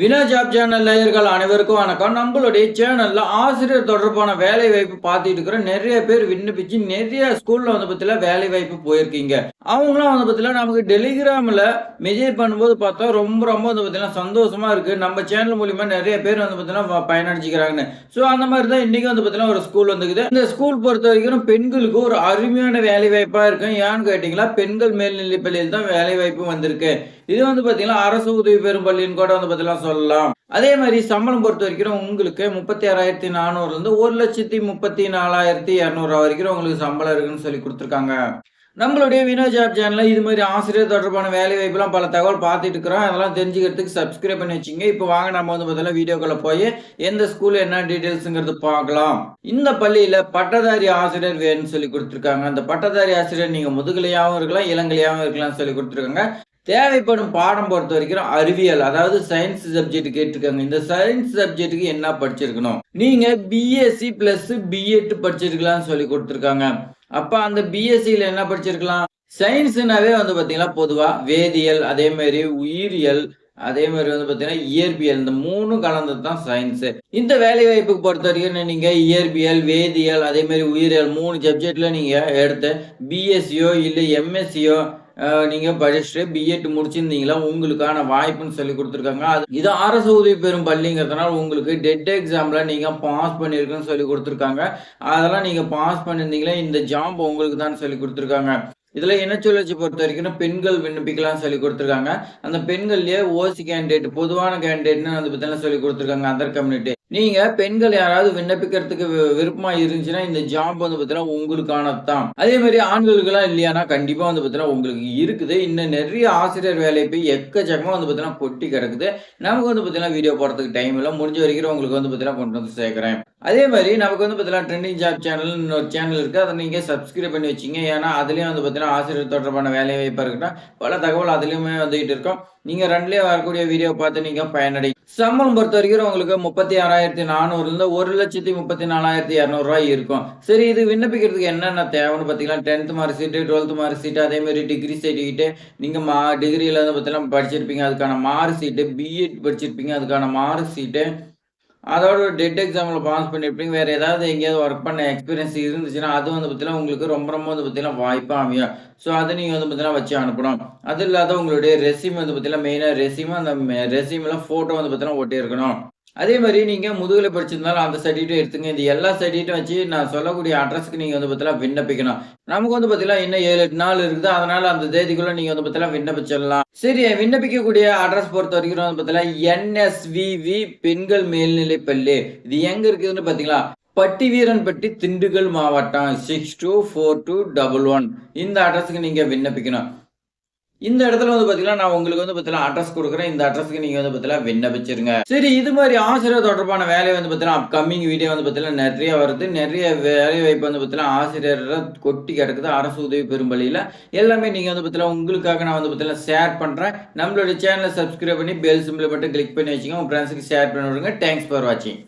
வினா job channel நேயர்கள் அனைவருக்கும் வணக்கம். நம்மளுடைய சேனலில் ஆசிரியர் தொடர்பான வேலை வாய்ப்பு பார்த்துட்டு இருக்கிற நிறைய பேர் விண்ணப்பிச்சு நிறைய ஸ்கூலில் வந்து பார்த்தீங்கன்னா வேலை வாய்ப்பு போயிருக்கீங்க. அவங்களாம் வந்து பார்த்தீங்கன்னா நமக்கு டெலிகிராமில் மெசேஜ் பண்ணும்போது பார்த்தா ரொம்ப ரொம்ப வந்து பார்த்தீங்கன்னா சந்தோஷமாக இருக்குது நம்ம சேனல் மூலிமா நிறைய பேர் வந்து பார்த்தீங்கன்னா பயனடைச்சிக்கிறாங்கன்னு ஸோ அந்த மாதிரி தான் இன்றைக்கி வந்து பார்த்தீங்கன்னா ஒரு ஸ்கூல் வந்துக்குது. இந்த ஸ்கூல் பொறுத்த வரைக்கும் பெண்களுக்கு ஒரு அருமையான வேலை வாய்ப்பாக இருக்கும். ஏன்னு கேட்டிங்களா பெண்கள் மேல்நிலை பள்ளியில் தான் வேலை வாய்ப்பு வந்திருக்கு. இது வந்து பார்த்தீங்கன்னா அரசு உதவி பெறும் பள்ளின்னு கூட வந்து பார்த்தீங்கன்னா சொல்லலாம். அதே மாதிரி சம்பளம் பொறுத்த வரைக்கும் உங்களுக்கு முப்பத்தி ஆறாயிரத்தி நானூறுலேருந்து ஒரு லட்சத்தி முப்பத்தி நாலாயிரத்தி இரநூறுவா வரைக்கும் உங்களுக்கு சம்பளம் இருக்குன்னு சொல்லி கொடுத்துருக்காங்க. நம்மளுடைய வினோ ஜாப் சேனலில் இது மாதிரி ஆசிரியர் தொடர்பான வேலை வாய்ப்புலாம் பல தகவல் பார்த்துட்டு இருக்கிறோம். அதெல்லாம் தெரிஞ்சுக்கிறதுக்கு சப்ஸ்கிரைப் பண்ணி வச்சுங்க. இப்போ வாங்க நம்ம வந்து பார்த்தீங்கன்னா வீடியோக்குள்ள போய் எந்த ஸ்கூல் என்ன டீட்டெயில்ஸுங்கிறது பார்க்கலாம். இந்த பள்ளியில் பட்டதாரி ஆசிரியர் வேணும்னு சொல்லி கொடுத்துருக்காங்க. அந்த பட்டதாரி ஆசிரியர் நீங்கள் முதுகலையாகவும் இருக்கலாம் இளங்கலையாகவும் இருக்கலாம்னு சொல்லி கொடுத்துருக்காங்க. தேவைப்படும் பாடம் பொறுத்த வரைக்கும் அறிவியல் அதாவது சயின்ஸ் சப்ஜெக்ட் கேட்டிருக்காங்க. இந்த சயின்ஸ் சப்ஜெக்ட்டுக்கு என்ன படிச்சிருக்கணும்? நீங்க பிஎஸ்சி பிளஸ் பிஎட் படிச்சிருக்கலாம்னு சொல்லி கொடுத்துருக்காங்க. அப்போ அந்த பிஎஸ்சியில என்ன படிச்சிருக்கலாம்? சயின்ஸுனாவே வந்து பாத்தீங்கன்னா பொதுவா வேதியியல் அதே மாதிரி உயிரியல் அதே மாதிரி வந்து பார்த்தீங்கன்னா இயற்பியல். இந்த மூணும் கலந்தது தான் சயின்ஸு இந்த வேலை வாய்ப்புக்கு பொறுத்த வரைக்கும் நீங்கள் இயற்பியல் வேதியியல் அதே மாதிரி உயிரியல் மூணு சப்ஜெக்டில் நீங்கள் எடுத்து பிஎஸ்சியோ இல்லை எம்எஸ்சியோ நீங்கள் படிச்சுட்டு பிஎட் முடிச்சிருந்தீங்களா? உங்களுக்கான வாய்ப்புன்னு சொல்லி கொடுத்துருக்காங்க. அது இது அரசு உதவி பெறும் பள்ளிங்கிறதுனால உங்களுக்கு டெட் எக்ஸாமில் நீங்கள் பாஸ் பண்ணியிருக்குன்னு சொல்லி கொடுத்துருக்காங்க. அதெல்லாம் நீங்கள் பாஸ் பண்ணியிருந்தீங்களா இந்த ஜாப் உங்களுக்கு தான் சொல்லி கொடுத்துருக்காங்க. இதில் என்ன சுழற்சி பொறுத்த வரைக்கும் பெண்கள் விண்ணப்பிக்கலாம் சொல்லி கொடுத்துருக்காங்க. அந்த பெண்கள்லேயே ஓசி கேண்டிடேட் பொதுவான கேண்டிடேட்னு வந்து பார்த்தீங்கன்னா சொல்லி கொடுத்துருக்காங்க அதர் கம்யூனிட்டி நீங்க பெண்கள் யாராவது விண்ணப்பிக்கிறதுக்கு விருப்பமா இருந்துச்சுன்னா இந்த ஜாப் வந்து பார்த்தீங்கன்னா உங்களுக்கானது தான் அதே மாதிரி ஆண்களுக்கெல்லாம் இல்லையானா கண்டிப்பா வந்து பார்த்தீங்கன்னா உங்களுக்கு இருக்குது. இன்னும் நிறைய ஆசிரியர் வேலை போய் எக்கச்சக்கமா வந்து பார்த்தீங்கன்னா கொட்டி கிடக்குது. நமக்கு வந்து பார்த்தீங்கன்னா வீடியோ போடுறதுக்கு டைம் இல்லை. முடிஞ்ச வரைக்கும் உங்களுக்கு வந்து பார்த்தீங்கன்னா கொண்டு வந்து சேர்க்குறேன். அதே மாதிரி நமக்கு வந்து பார்த்தீங்கன்னா ட்ரெண்டிங் ஜாப் சேனல் இன்னொரு சேனல் இருக்குது அதை நீங்கள் சப்ஸ்கிரைப் பண்ணி வச்சிங்க. ஏன்னா அதுலேயும் வந்து பார்த்தீங்கன்னா ஆசிரியர் தொடர்பான வேலை வாய்ப்பாக இருக்கட்டும் பல தகவல் அதுலேயுமே வந்துகிட்டு இருக்கோம். நீங்கள் ரெண்டுலேயே வரக்கூடிய வீடியோ பார்த்து நீங்கள் பயனடை சம்பளம் பொறுத்த வரைக்கும் உங்களுக்கு முப்பத்தி ஆறாயிரத்தி நானூறுலேருந்து ஒரு லட்சத்தி முப்பத்தி நாலாயிரத்தி இரநூறுவா இருக்கும். சரி இது விண்ணப்பிக்கிறதுக்கு என்னென்ன தேவைன்னு பார்த்தீங்கன்னா tenth mark sheet twelfth mark sheet அதே மாதிரி டிகிரி சர்டிஃபிகேட்டு நீங்கள் மா டிகிரியில இருந்து பார்த்தீங்கன்னா படிச்சிருப்பீங்க. அதுக்கான மார்க் சீட்டு பிஎட் படிச்சிருப்பீங்க. அதுக்கான மார்க் சீட்டு அதோட டெட் எக்ஸாமில் பாஸ் பண்ணியிருப்பீங்க வேறு ஏதாவது எங்கேயாவது ஒர்க் பண்ண எக்ஸ்பீரியன்ஸ் இருந்துச்சுன்னா அது வந்து பார்த்தீங்கன்னா உங்களுக்கு ரொம்ப ரொம்ப வந்து பார்த்தீங்கன்னா வாய்ப்பாக அமையும். ஸோ அதை நீங்கள் வந்து பார்த்தீங்கன்னா வச்சு அனுப்பணும். அது இல்லாத உங்களுடைய ரெசிம் வந்து பார்த்தீங்கன்னா மெயினாக ரெசிம் அந்த ரெசிமில் ஃபோட்டோ வந்து பார்த்தீங்கன்னா ஒட்டியிருக்கணும். அதே மாதிரி நீங்கள் முதுகலை படிச்சிருந்தாலும் அந்த சர்டிஃபிகேட் எடுத்துங்க. இந்த எல்லா சர்டிஃபிகேட்டும் வச்சு நான் சொல்லக்கூடிய அட்ரஸ்க்கு நீங்கள் வந்து பார்த்தீங்கன்னா விண்ணப்பிக்கணும். நமக்கு வந்து பார்த்தீங்கன்னா இன்னும் ஏழு எட்டு நாள் இருக்குது. அதனால அந்த தேதிக்குள்ள நீங்கள் வந்து பார்த்தீங்கன்னா விண்ணப்பிச்சிடலாம். சரி விண்ணப்பிக்கக்கூடிய அட்ரஸ் பொறுத்த வரைக்கும் வந்து பார்த்தீங்கன்னா என்எஸ்விவி பெண்கள் மேல்நிலை பள்ளி இது எங்க இருக்குதுன்னு பார்த்தீங்களா பட்டி வீரன்பட்டி திண்டுக்கல் மாவட்டம். Six two four two double one இந்த அட்ரஸுக்கு நீங்கள் விண்ணப்பிக்கணும். இந்த இடத்துல வந்து பார்த்தீங்கன்னா நான் உங்களுக்கு வந்து பார்த்தீங்கன்னா அட்ரஸ் கொடுக்குறேன். இந்த அட்ரஸ்க்கு நீங்கள் வந்து பார்த்தீங்கன்னா விண்ணப்பிச்சிருங்க. சரி இது மாதிரி ஆசிரியர் தொடர்பான வேலை வந்து பார்த்தீங்கன்னா அப்கமிங் வீடியோ வந்து பார்த்தீங்கன்னா நிறைய வருது. நிறைய வேலை வாய்ப்பு வந்து பார்த்தீங்கன்னா ஆசிரியர்கள் கொட்டி கிடக்குது. அரசு உதவி பெறும் வழியில். எல்லாமே நீங்கள் வந்து பார்த்தீங்கன்னா உங்களுக்காக நான் வந்து பார்த்தீங்கன்னா ஷேர் பண்ணுறேன் நம்மளுடைய சேனலை சப்ஸ்கிரைப் பண்ணி பெல் சிம்பிள் மட்டும் கிளிக் பண்ணி வச்சுக்கோங்க. உங்கள் ஃப்ரெண்ட்ஸுக்கு ஷேர் பண்ணி விடுங்க. தேங்க்ஸ் ஃபார் வாட்சிங்